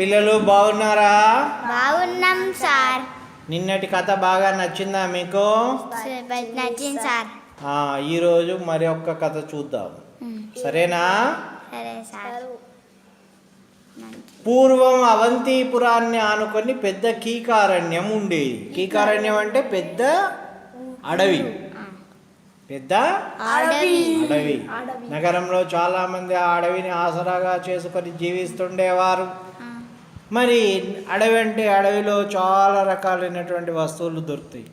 పిల్లలు బాగున్నారా? బాగున్నాం సార్. నిన్నటి కథ బాగా నచ్చిందా మీకు? నచ్చింది సార్. ఈరోజు మరి ఒక్క కథ చూద్దాం. సరేనా? సరే సార్. పూర్వం అవంతిపురాన్ని ఆనుకొని పెద్ద కీకారణ్యం ఉండేది కీకారణ్యం అంటే పెద్ద అడవి. పెద్ద అడవి. అడవి. నగరంలో చాలా మంది ఆ అడవిని ఆసరాగా చేసుకొని జీవిస్తుండేవారు. మరి అడవి అంటే అడవిలో చాలా రకాలైనటువంటి వస్తువులు దొరుకుతాయి.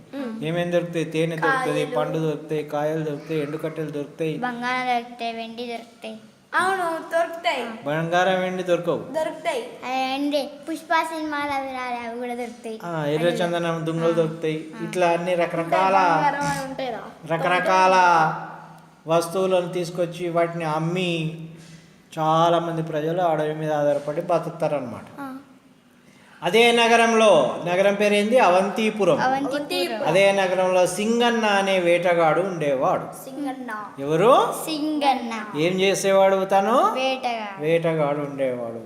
ఏమేమి దొరుకుతాయి? తేనె దొరుకుతుంది పండు దొరుకుతాయి కాయలు దొరుకుతాయి ఎండుకట్టెలు దొరుకుతాయి. బంగారం దొరుకుతాయి వెండి దొరుకుతాయి. అవును దొరుకుతాయి. బంగారం వెండి దొరకవు. దొరుకుతాయి. వెండి పుష్ప సినిమాలు అవి రాలే అవి కూడా దొరుకుతాయి. ఆ, ఎర్ర చందనం దుంగలు దొరుకుతాయి. ఇట్లా అన్ని రకరకాల రకరకాల వస్తువులను తీసుకొచ్చి వాటిని అమ్మి చాలా మంది ప్రజలు అడవి మీద ఆధారపడి బతుకుతారనమాట అదే నగరంలో నగరం పేరేంది? అవంతిపురం. అదే నగరంలో సింగన్న అనే వేటగాడు ఉండేవాడు. ఎవరు? సింగన్న. ఏం చేసేవాడు తను? వేటగా వేటగాడు ఉండేవాడు.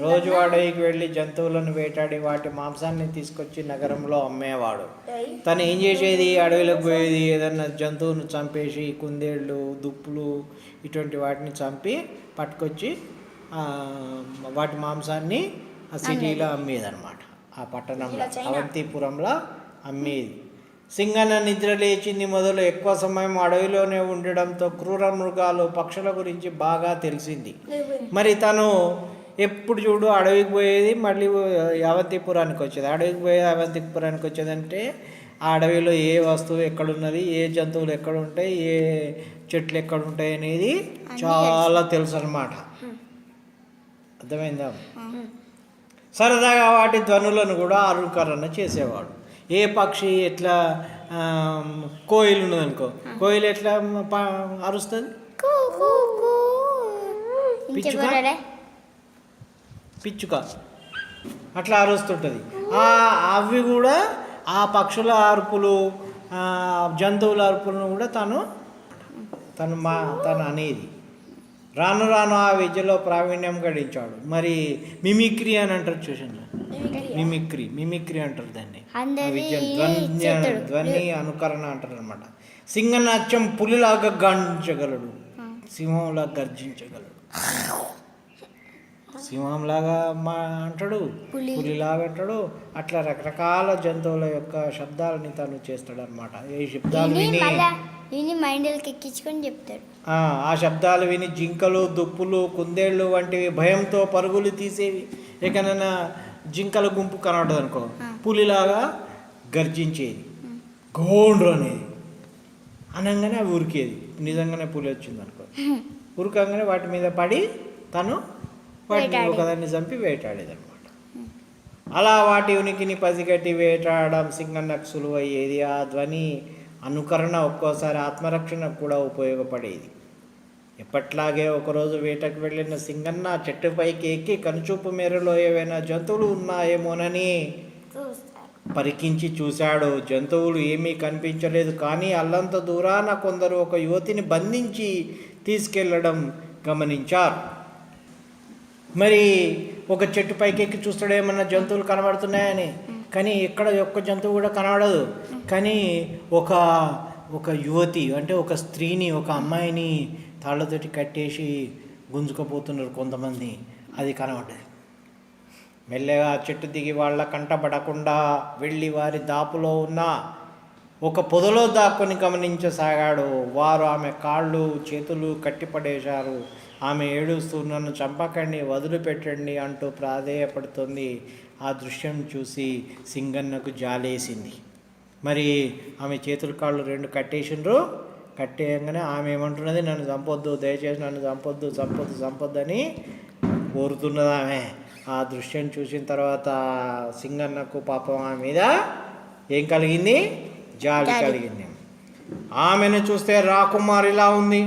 రోజు అడవికి వెళ్ళి జంతువులను వేటాడి వాటి మాంసాన్ని తీసుకొచ్చి నగరంలో అమ్మేవాడు. తను ఏం చేసేది? అడవిలోకి పోయేది. ఏదన్నా జంతువును చంపేసి కుందేళ్ళు దుప్పులు ఇటువంటి వాటిని చంపి పట్టుకొచ్చి ఆ, వాటి మాంసాన్ని సిటీలో అమ్మేది అనమాట ఆ పట్టణంలో అవంతిపురంలో అమ్మేది. సింగన్న నిద్ర లేచింది మొదలు ఎక్కువ సమయం అడవిలోనే ఉండడంతో క్రూర మృగాలు పక్షుల గురించి బాగా తెలిసింది. మరి తను ఎప్పుడు చూడు అడవికి పోయేది మళ్ళీ అవంతిపురానికి వచ్చేది. అడవికి పోయేది అవంతిపురానికి వచ్చేదంటే ఆ అడవిలో ఏ వస్తువు ఎక్కడున్నది ఏ జంతువులు ఎక్కడ ఉంటాయి ఏ చెట్లు ఎక్కడ ఉంటాయి అనేది చాలా తెలుసు. అనమాట అర్థమైందా? సరదాగా వాటి ధ్వనులను కూడా అనుకరణ చేసేవాడు. ఏ పక్షి ఎట్లా కోయిల్ ఉన్నదనుకో కోయిల్ ఎట్లా అరుస్తుంది. పిచ్చుక? పిచ్చుక. అట్లా అరుస్తుంటుంది. ఆ అవి కూడా ఆ పక్షుల అరుపులు జంతువుల అరుపులను కూడా తను తను మా తను అనేది. రాను రాను ఆ విద్యలో ప్రావీణ్యం గడించాడు. మరి మిమిక్రీ అని అంటారు చూసాను మిమిక్రీ. మిమిక్రీ అంటారు దాన్ని. ధ్వని. ధ్వని అనుకరణ అంటారు అనమాట సింగనాట్యం పులిలాగా గర్జించగలడు సింహంలా గర్జించగలడు. సింహంలాగా మా అంటాడు. పులి. పులిలాగా అంటాడు అట్లా రకరకాల జంతువుల యొక్క శబ్దాలని తను చేస్తాడు అనమాట ఏ శబ్దాలు ఈయన విని మైండ్లకి ఎక్కించుకొని చెప్తాడు. ఆ, శబ్దాలు విని జింకలు దుప్పులు కుందేళ్ళు వంటివి భయంతో పరుగులు తీసేవి. ఎక్కడైనా జింకల గుంపు కనబడదు అనుకో పులిలాగా గర్జించేది. గోండ్రు అనేది అనగానే అవి ఉరికేది. నిజంగానే పులి వచ్చింది అనుకో ఉరకంగానే వాటి మీద పడి తను వాటిని. ఒకదాన్ని చంపి వేటాడేది అనమాట అలా వాటి ఉనికిని పసిగట్టి వేటాడడం సింగన్నకు సులువయ్యేది. ఆ ధ్వని అనుకరణ ఒక్కోసారి ఆత్మరక్షణకు కూడా ఉపయోగపడేది. ఎప్పట్లాగే ఒకరోజు వేటకు వెళ్ళిన సింగన్న చెట్టుపైకి ఎక్కి కనుచూపు మేరలో ఏవైనా జంతువులు ఉన్నాయేమోనని పరికించి చూశాడు. జంతువులు ఏమీ కనిపించలేదు కానీ అల్లంత దూరాన కొందరు ఒక యువతిని బంధించి తీసుకెళ్ళడం గమనించారు. మరి ఒక చెట్టు పైకి ఎక్కి చూస్తాడు ఏమన్నా జంతువులు కనబడుతున్నాయని? కానీ ఇక్కడ ఒక్క జంతువు కూడా కనబడదు. కానీ ఒక ఒక యువతి అంటే ఒక స్త్రీని ఒక అమ్మాయిని తాళ్ళతోటి కట్టేసి గుంజుకపోతున్నారు కొంతమంది. అది కనబడ్డది. మెల్లగా చెట్టు దిగి వాళ్ళ కంటపడకుండా వెళ్ళి వారి దాపులో ఉన్న ఒక పొదలో దాక్కుని గమనించసాగాడు. వారు ఆమె కాళ్ళు చేతులు కట్టిపడేశారు. ఆమె ఏడుస్తూ నన్ను చంపకండి వదిలిపెట్టండి అంటూ ప్రాధేయపడుతుంది. ఆ దృశ్యం చూసి సింగన్నకు జాలేసింది. మరి ఆమె చేతులు కాళ్ళు రెండు కట్టేసిండ్రు. కట్టేయంగానే ఆమె ఏమంటున్నది? నన్ను చంపొద్దు దయచేసి నన్ను చంపొద్దు చంపొద్దు చంపొద్దు అని కోరుతున్నది ఆమె. ఆ దృశ్యం చూసిన తర్వాత సింగన్నకు పాపం ఆమె మీద ఏం కలిగింది? జాలి. కలిగింది. ఆమెను చూస్తే రాకుమారిలా ఉంది.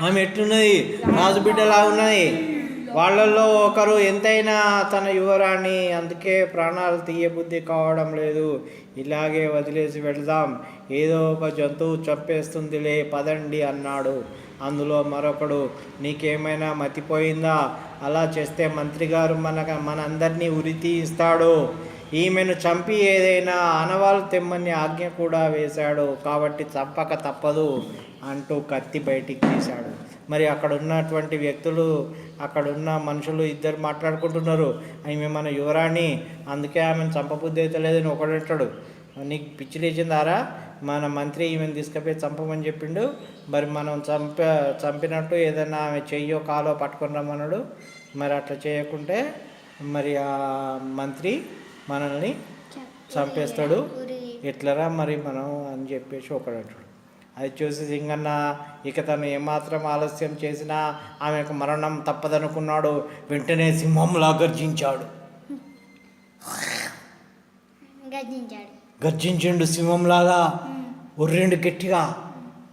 ఆమె ఎట్లున్నది? రాజు బిడ్డలా ఉన్నది. వాళ్ళల్లో ఒకరు ఎంతైనా తన యువరాణి అందుకే ప్రాణాలు తీయబుద్ధి కావడం లేదు. ఇలాగే వదిలేసి వెళదాం. ఏదో ఒక జంతువు చంపేస్తుందిలే పదండి అన్నాడు. అందులో మరొకడు నీకేమైనా మతిపోయిందా? అలా చేస్తే మంత్రి గారు మన మనందరినీ ఉరి తీయిస్తాడు. ఈమెను చంపి ఏదైనా ఆనవాళ్ళు తెమ్మని ఆజ్ఞ కూడా వేశాడు. కాబట్టి చంపక తప్పదు అంటూ కత్తి బయటికి తీశాడు. మరి అక్కడ ఉన్నటువంటి వ్యక్తులు అక్కడ ఉన్న మనుషులు ఇద్దరు మాట్లాడుకుంటున్నారు. ఈమె మన యువరాణి అందుకే ఆమెను చంపబుద్ధి అయితే లేదని ఒకడంటాడు నీకు పిచ్చి లేచిందారా? మన మంత్రి ఈమెను తీసుకుపోయి చంపమని చెప్పిండు. మరి మనం చంప చంపినట్టు ఏదైనా ఆమె చెయ్యో కాలో పట్టుకొని రమ్మన్నాడు. మరి అట్లా చేయకుంటే మరి ఆ మంత్రి మనల్ని చంపేస్తాడు. ఎట్లరా మరి మనం అని చెప్పేసి ఒకడు అంటాడు. అది చూసి సింగన్న ఇక తను ఏమాత్రం ఆలస్యం చేసినా ఆమెకు మరణం తప్పదనుకున్నాడు. వెంటనే సింహంలా గర్జించాడు. గర్జించాడు సింహంలాగా. ఉర్రెండు గట్టిగా.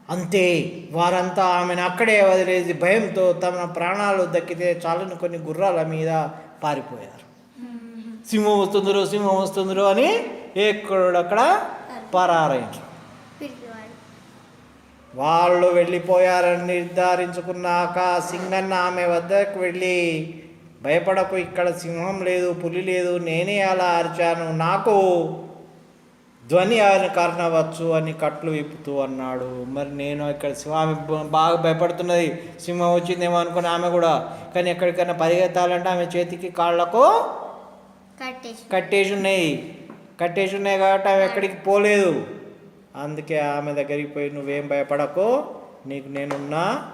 అంతే వారంతా ఆమెను అక్కడే వదిలేసి భయంతో తమ ప్రాణాలు దక్కితే చాలని కొన్ని గుర్రాల మీద పారిపోయారు. సింహం వస్తుందిరో సింహం వస్తుందిరో అని ఎక్కడక్కడ పిరికివాడు. వాళ్ళు వెళ్ళిపోయారని నిర్ధారించుకున్నాక సింగన్న ఆమె వద్దకు వెళ్ళి భయపడకు ఇక్కడ సింహం లేదు పులి లేదు నేనే అలా అరిచాను నాకు ధ్వని ఆయన కారణవచ్చు అని కట్లు విప్పుతూ అన్నాడు. మరి నేను ఇక్కడ సింహం బాగా భయపడుతున్నది సింహం వచ్చిందేమో అనుకుని ఆమె కూడా కానీ ఎక్కడికైనా పరిగెత్తాలంటే ఆమె చేతికి కాళ్ళకు కట్టేసి కట్టేసి ఉన్నాయి. కట్టేసి ఉన్నాయి కాబట్టి ఆమె ఎక్కడికి పోలేదు. అందుకే ఆమె దగ్గరికి పోయి నువ్వేం భయపడకు నీకు నేనున్నా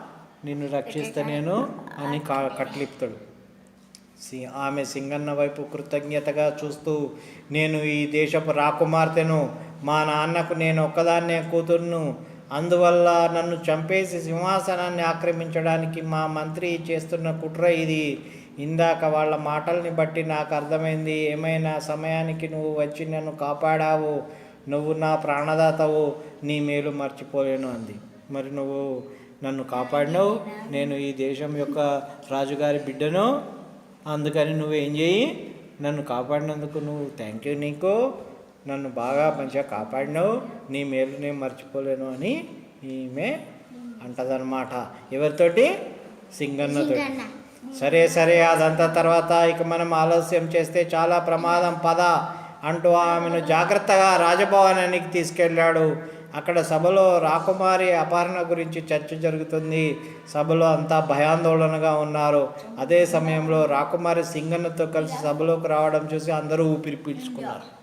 నిన్ను రక్షిస్తా నేను అని కా కట్లిపుతాడు. సి ఆమె సింగన్న వైపు కృతజ్ఞతగా చూస్తూ నేను ఈ దేశపు రాకుమార్తెను మా నాన్నకు నేను ఒక్కదాన్నే కూతుర్ను. అందువల్ల నన్ను చంపేసి సింహాసనాన్ని ఆక్రమించడానికి మా మంత్రి చేస్తున్న కుట్ర ఇది. ఇందాక వాళ్ళ మాటల్ని బట్టి నాకు అర్థమైంది ఏమైనా సమయానికి నువ్వు వచ్చి నన్ను కాపాడావు. నువ్వు నా ప్రాణదాతవు నీ మేలు మర్చిపోలేను అంది. మరి నువ్వు నన్ను కాపాడినావు నేను ఈ దేశం యొక్క రాజుగారి బిడ్డను అందుకని నువ్వేం చేయి? నన్ను కాపాడినందుకు నువ్వు థ్యాంక్ యూ నీకు. నన్ను బాగా మంచిగా కాపాడినావు నీ మేలు నేను మర్చిపోలేను అని ఈమె అంటదన్నమాట. ఎవరితోటి? సింగన్నతోటి. సింగన్న. సరే సరే అదంతా తర్వాత ఇక మనం ఆలస్యం చేస్తే చాలా ప్రమాదం. పద. అంటూ ఆమెను జాగ్రత్తగా రాజభవనానికి తీసుకెళ్ళాడు. అక్కడ సభలో రాకుమారి అపహరణ గురించి చర్చ జరుగుతుంది. సభలో అంతా భయాందోళనగా ఉన్నారు. అదే సమయంలో రాకుమారి సింగన్నతో కలిసి సభలోకి రావడం చూసి అందరూ ఊపిరి పీల్చుకున్నారు.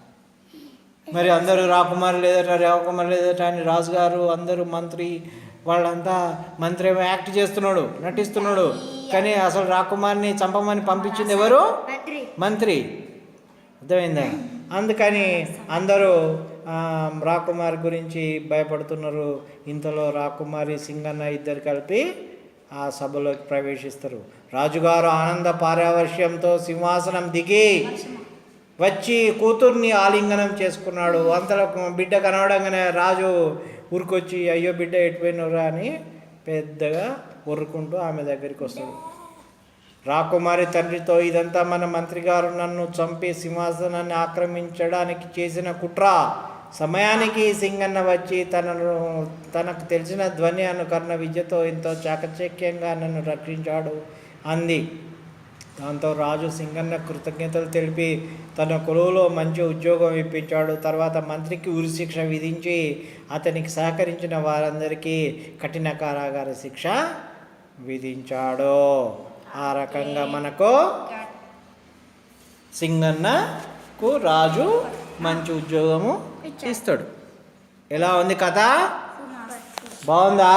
మరి అందరూ రాకుమారి లేదట రాకుమారి లేదట అని రాజుగారు అందరూ మంత్రి వాళ్ళంతా మంత్రి ఏమో యాక్ట్ చేస్తున్నాడు నటిస్తున్నాడు. కానీ అసలు రాకుమారిని చంపమని పంపించింది ఎవరు? మంత్రి. అర్థమైందా? అందుకని అందరూ రాకుమారి గురించి భయపడుతున్నారు. ఇంతలో రాకుమారి సింగన్న ఇద్దరు కలిపి ఆ సభలోకి ప్రవేశిస్తారు. రాజుగారు ఆనంద పారవశ్యంతో సింహాసనం దిగి వచ్చి కూతుర్ని ఆలింగనం చేసుకున్నాడు. అంతలో బిడ్డ కనవడంగానే రాజు ఊరికొచ్చి అయ్యో బిడ్డ ఎటుపోయినరా అని పెద్దగా ఉరుకుంటూ ఆమె దగ్గరికి వస్తాడు. రాకుమారి తండ్రితో ఇదంతా మన మంత్రి గారు నన్ను చంపి సింహాసనాన్ని ఆక్రమించడానికి చేసిన కుట్ర. సమయానికి సింగన్న వచ్చి తనను తనకు తెలిసిన ధ్వని అనుకరణ విద్యతో ఎంతో చాకచక్యంగా నన్ను రక్షించాడు అంది. దాంతో రాజు సింగన్న కృతజ్ఞతలు తెలిపి తన కొలువులో మంచి ఉద్యోగం ఇప్పించాడు. తర్వాత మంత్రికి ఉరిశిక్ష విధించి అతనికి సహకరించిన వారందరికీ కఠిన కారాగార శిక్ష విధించాడు. ఆ రకంగా మనకు సింగన్నకు రాజు మంచి ఉద్యోగము ఇస్తాడు. ఎలా ఉంది కథ? బాగుందా?